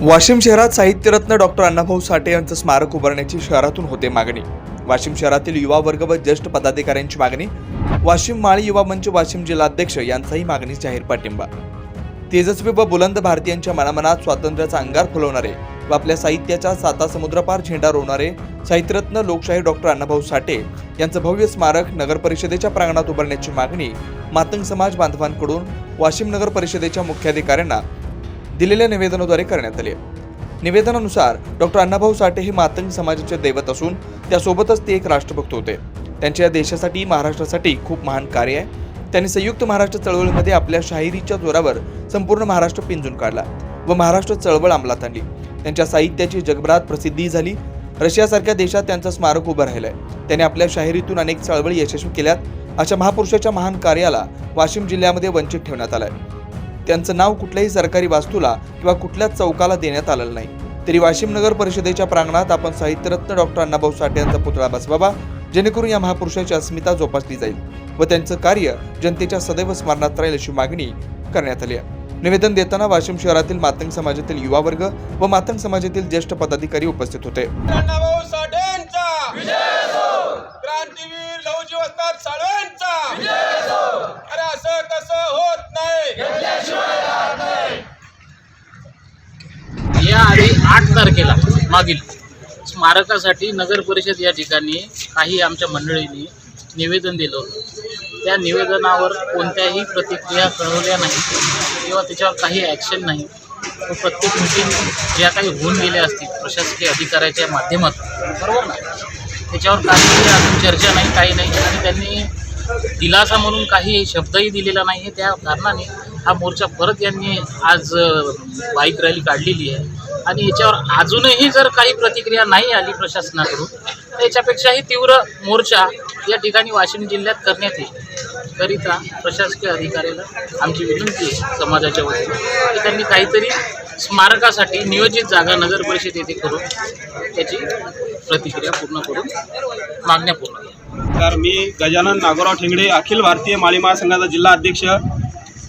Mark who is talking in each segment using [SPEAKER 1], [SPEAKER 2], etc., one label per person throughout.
[SPEAKER 1] वाशिम शहरात साहित्यरत्न डॉक्टर अण्णाभाऊ साठे यांचं स्मारक उभारण्याची शहरातून होते मागणी. वाशिम शहरातील युवा वर्ग व ज्येष्ठ पदाधिकाऱ्यांची मागणी वाशिम माळी युवा मंच वाशिम जिल्हाध्यक्ष यांचाही मागणी जाहीर पाठिंबा. तेजस्वी व बुलंद भारतीयांच्या मनामनात स्वातंत्र्याचा अंगार फुलवणारे व आपल्या साहित्याच्या साता समुद्रपार झेंडा रोवणारे साहित्यरत्न लोकशाही डॉक्टर अण्णाभाऊ साठे यांचं भव्य स्मारक नगर परिषदेच्या प्रांगणात उभारण्याची मागणी मातंग समाज बांधवांकडून वाशिम नगर परिषदेच्या मुख्याधिकाऱ्यांना दिलेल्या निवेदनाद्वारे करण्यात आले निवेदनानुसार डॉक्टर अण्णाभाऊ साठे हे मातंग समाजाचे दैवत असून त्यासोबतच ते एक राष्ट्रभक्त होते. त्यांच्या या देशासाठी महाराष्ट्रासाठी खूप महान कार्य आहे. त्यांनी संयुक्त महाराष्ट्र चळवळीमध्ये आपल्या शाहिरीच्या जोरावर संपूर्ण महाराष्ट्र पिंजून काढला व महाराष्ट्र चळवळ अंमलात आणली. त्यांच्या साहित्याची जगभरात प्रसिद्धी झाली. रशियासारख्या देशात त्यांचं स्मारक उभं राहिलंय. त्यांनी आपल्या शाहिरीतून अनेक चळवळी यशस्वी केल्यात. अशा महापुरुषाच्या महान कार्याला वाशिम जिल्ह्यामध्ये वंचित ठेवण्यात आलंय. त्यांचं नाव कुठल्याही सरकारी वास्तूला किंवा कुठल्याच चौकाला देण्यात आलेलं नाही. तरी वाशिम नगर परिषदेच्या प्रांगणात आपण साहित्यरत्न डॉक्टर अण्णाभाऊ साठे यांचा पुतळा बसवावा जेणेकरून या महापुरुषाची अस्मिता जोपासली जाईल व त्यांचं कार्य जनतेच्या सदैव स्मरणात राहील अशी मागणी करण्यात आली आहे. निवेदन देताना वाशिम शहरातील मातंग समाजातील युवा वर्ग व मातंग समाजातील ज्येष्ठ पदाधिकारी उपस्थित होते.
[SPEAKER 2] आठ तारखेला मागील स्मारकासाठी नगर परिषद या ठिकाणी काही आमच्या मंडळींनी निवेदन दिलं होतं. त्या निवेदनावर कोणत्याही प्रतिक्रिया कळवल्या नाही किंवा त्याच्यावर काही ॲक्शन नाही. व प्रत्येक मिटिंग ज्या काही होऊन गेल्या असतील प्रशासकीय अधिकाऱ्याच्या माध्यमातून बरोबर ना? त्याच्यावर काही अजून चर्चा नाही काही नाही. आणि त्यांनी दिलासा म्हणून काही शब्दही दिलेला नाही. आहे त्या कारणाने हा मोर्चा परत यांनी आज बाईक रॅली काढलेली आहे. आणि याच्यावर अजूनही जर काही प्रतिक्रिया नाही आली प्रशासनाकडून तर याच्यापेक्षाही तीव्र मोर्चा या ठिकाणी वाशिम जिल्ह्यात करण्यात येईल. करिता प्रशासकीय अधिकाऱ्याला आमची विनंती आहे समाजाच्या वतीने की त्यांनी काहीतरी स्मारकासाठी नियोजित जागा नगर परिषद येथे करून त्याची प्रतिक्रिया पूर्ण करून मागण्या पूर्ण
[SPEAKER 3] तर मी गजानन नागोराव ठेंगडे अखिल भारतीय माळी महासंघाचा जिल्हा अध्यक्ष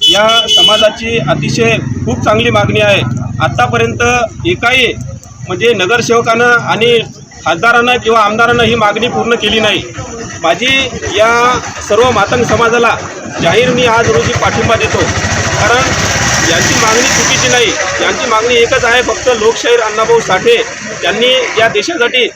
[SPEAKER 3] या समाजाची अतिशय खूप चांगली मागणी आहे. आत्तापर्यंत एकाही म्हणजे नगरसेवकानं आणि खासदारानं किंवा आमदारानं ही मागणी पूर्ण केली नाही. माझी या सर्व मातंग समाजाला जाहीर मी आज रोजी पाठिंबा देतो. कारण यांची मागणी चुकीची नाही. यांची मागणी एकच आहे फक्त लोकशाहीर अण्णाभाऊ साठे यांनी या देशासाठी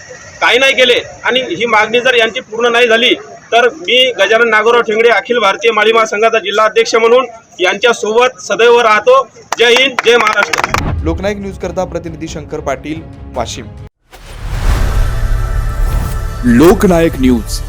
[SPEAKER 3] काही नाही केले आणि ही मागणी जर यांची पूर्ण नाही झाली तर मी गजानन नागोराव ठेंगडे अखिल भारतीय माळी संघाचा जिल्हा अध्यक्ष म्हणून यांच्यासोबत सदैव राहतो. जय हिंद जय महाराष्ट्र.
[SPEAKER 1] लोकनायक न्यूज करता प्रतिनिधी शंकर पाटील वाशिम.
[SPEAKER 4] लोकनायक न्यूज.